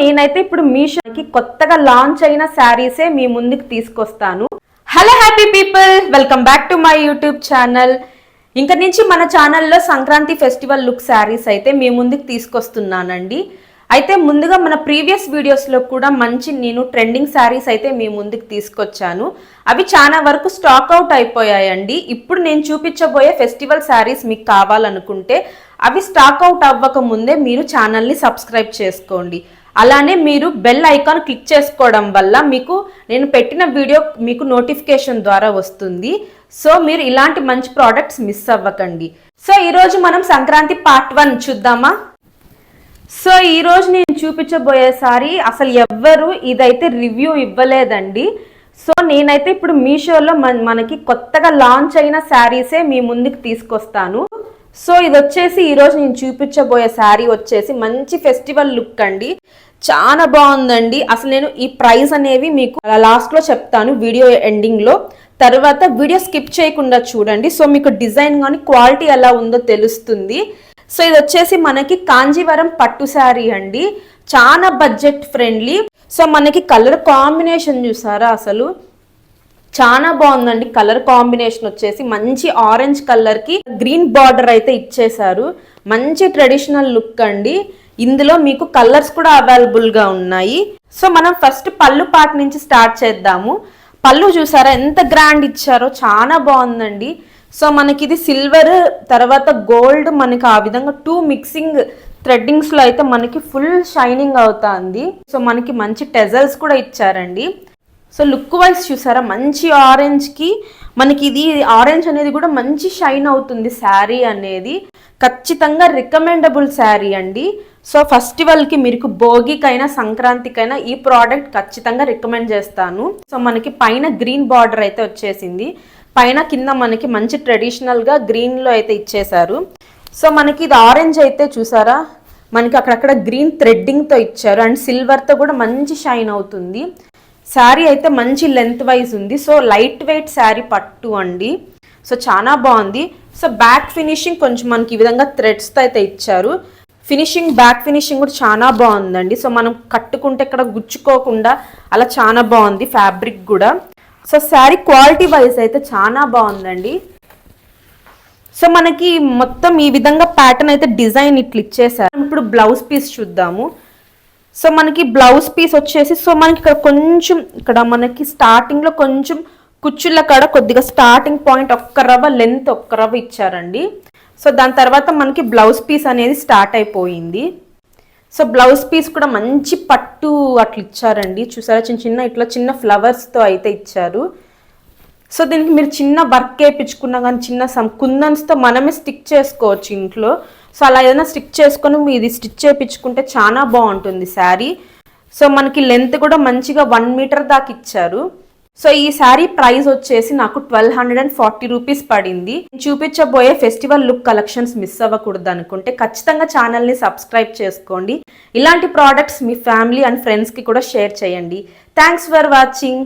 నేనైతే ఇప్పుడు మీషోకి కొత్తగా లాంచ్ అయిన శారీసే మీ ముందుకు తీసుకొస్తాను. Hello happy people welcome back to my YouTube channel ఇంక నుంచి మన ఛానల్లో సంక్రాంతి ఫెస్టివల్ లుక్ శారీస్ అయితే మీ ముందుకు తీసుకొస్తున్నానండి. అయితే ముందుగా మన ప్రీవియస్ వీడియోస్లో కూడా మంచి నేను ట్రెండింగ్ శారీస్ అయితే మీ ముందుకు తీసుకొచ్చాను. అవి చాలా వరకు స్టాక్ అవుట్ అయిపోయాయండి. ఇప్పుడు నేను చూపించబోయే ఫెస్టివల్ శారీస్ మీకు కావాలనుకుంటే అవి స్టాక్ అవుట్ అవ్వక ముందే మీరు ఛానల్ని సబ్స్క్రైబ్ చేసుకోండి. అలానే మీరు బెల్ ఐకాన్ క్లిక్ చేసుకోవడం వల్ల మీకు నేను పెట్టిన వీడియో మీకు నోటిఫికేషన్ ద్వారా వస్తుంది. సో మీరు ఇలాంటి మంచి ప్రోడక్ట్స్ మిస్ అవ్వకండి. సో ఈరోజు మనం సంక్రాంతి పార్ట్ వన్ చూద్దామా? సో ఈ రోజు నేను చూపించబోయే సారీ అసలు ఎవ్వరు ఇదైతే రివ్యూ ఇవ్వలేదండి. సో నేనైతే ఇప్పుడు మీషోలో మన మనకి కొత్తగా లాంచ్ అయిన శారీసే మీ ముందుకు తీసుకొస్తాను. సో ఇది వచ్చేసి ఈ రోజు నేను చూపించబోయే శారీ వచ్చేసి మంచి ఫెస్టివల్ లుక్ అండి. చాలా బాగుందండి. అసలు నేను ఈ ప్రైస్ అనేవి మీకు లాస్ట్లో చెప్తాను వీడియో ఎండింగ్లో తర్వాత వీడియో స్కిప్ చేయకుండా చూడండి. సో మీకు డిజైన్ కానీ క్వాలిటీ ఎలా ఉందో తెలుస్తుంది. సో ఇది వచ్చేసి మనకి కాంజీవరం పట్టు శారీ అండి. చాలా బడ్జెట్ ఫ్రెండ్లీ సో మనకి కలర్ కాంబినేషన్ చూసారా అసలు? చాలా బాగుందండి. కలర్ కాంబినేషన్ వచ్చేసి మంచి ఆరెంజ్ కలర్కి గ్రీన్ బార్డర్ అయితే ఇచ్చేశారు. మంచి ట్రెడిషనల్ లుక్ అండి. ఇందులో మీకు కలర్స్ కూడా అవైలబుల్గా ఉన్నాయి. సో మనం ఫస్ట్ పళ్ళు పాట నుంచి స్టార్ట్ చేద్దాము. పళ్ళు చూసారా ఎంత గ్రాండ్ ఇచ్చారో చాలా బాగుందండి. సో మనకి ఇది సిల్వర్ తర్వాత గోల్డ్ మనకి ఆ విధంగా టూ మిక్సింగ్ థ్రెడ్డింగ్స్లో అయితే మనకి ఫుల్ షైనింగ్ అవుతుంది. సో మనకి మంచి టెజల్స్ కూడా ఇచ్చారండి. సో లుక్ వైజ్ చూసారా మంచి ఆరెంజ్కి మనకి ఇది ఆరెంజ్ అనేది కూడా మంచి షైన్ అవుతుంది శారీ అనేది. ఖచ్చితంగా రికమెండబుల్ శారీ అండి. సో ఫెస్టివల్కి మీకు భోగికైనా సంక్రాంతికైనా ఈ ప్రోడక్ట్ ఖచ్చితంగా రికమెండ్ చేస్తాను. సో మనకి పైన గ్రీన్ బార్డర్ అయితే వచ్చేసింది. పైన కింద మనకి మంచి ట్రెడిషనల్గా గ్రీన్లో అయితే ఇచ్చేశారు. సో మనకి ఇది ఆరెంజ్ అయితే చూసారా? మనకి అక్కడక్కడ గ్రీన్ థ్రెడ్డింగ్తో ఇచ్చారు. అండ్ సిల్వర్తో కూడా మంచి షైన్ అవుతుంది. శారీ అయితే మంచి లెంత్ వైజ్ ఉంది. సో లైట్ వెయిట్ శారీ పట్టు అండి. సో చాలా బాగుంది. సో బ్యాక్ ఫినిషింగ్ కొంచెం మనకి ఈ విధంగా థ్రెడ్స్తో అయితే ఇచ్చారు. ఫినిషింగ్ బ్యాక్ ఫినిషింగ్ కూడా చాలా బాగుందండి. సో మనం కట్టుకుంటే ఇక్కడ గుచ్చుకోకుండా అలా చాలా బాగుంది ఫ్యాబ్రిక్ కూడా. సో శారీ క్వాలిటీ వైజ్ అయితే చాలా బాగుందండి. సో మనకి మొత్తం ఈ విధంగా ప్యాటర్న్ అయితే డిజైన్ ఇట్లా ఇచ్చేసారు ఇప్పుడు బ్లౌజ్ పీస్ చూద్దాము. సో మనకి బ్లౌజ్ పీస్ వచ్చేసి సో మనకి ఇక్కడ కొంచెం ఇక్కడ మనకి స్టార్టింగ్లో కొంచెం కుచ్చుళ్ళ కాడ కొద్దిగా స్టార్టింగ్ పాయింట్ ఒక్క రవ్వ లెంత్ ఒక్క రవ్వ ఇచ్చారండి. సో దాని తర్వాత మనకి బ్లౌజ్ పీస్ అనేది స్టార్ట్ అయిపోయింది. సో బ్లౌజ్ పీస్ కూడా మంచి పట్టు అట్లా ఇచ్చారండి. చూసారా? చిన్న చిన్న ఇట్లా చిన్న ఫ్లవర్స్తో అయితే ఇచ్చారు. సో దీనికి మీరు చిన్న వర్క్ వేయించుకున్నా కానీ చిన్న సమ్ కుందన్స్తో మనమే స్టిక్ చేసుకోవచ్చు ఇంట్లో. సో అలా ఏదైనా స్టిక్ చేసుకొని ఇది స్టిచ్ చేయించుకుంటే చాలా బాగుంటుంది శారీ. సో మనకి లెంత్ కూడా మంచిగా వన్ మీటర్ దాకా ఇచ్చారు. సో ఈ శారీ ప్రైస్ వచ్చేసి నాకు twelve hundred and forty rupees పడింది. చూపించబోయే ఫెస్టివల్ లుక్ కలెక్షన్స్ మిస్ అవ్వకూడదు అనుకుంటే ఖచ్చితంగా ఛానల్ని సబ్స్క్రైబ్ చేసుకోండి. ఇలాంటి ప్రోడక్ట్స్ మీ ఫ్యామిలీ అండ్ ఫ్రెండ్స్కి కూడా షేర్ చేయండి. Thanks for watching.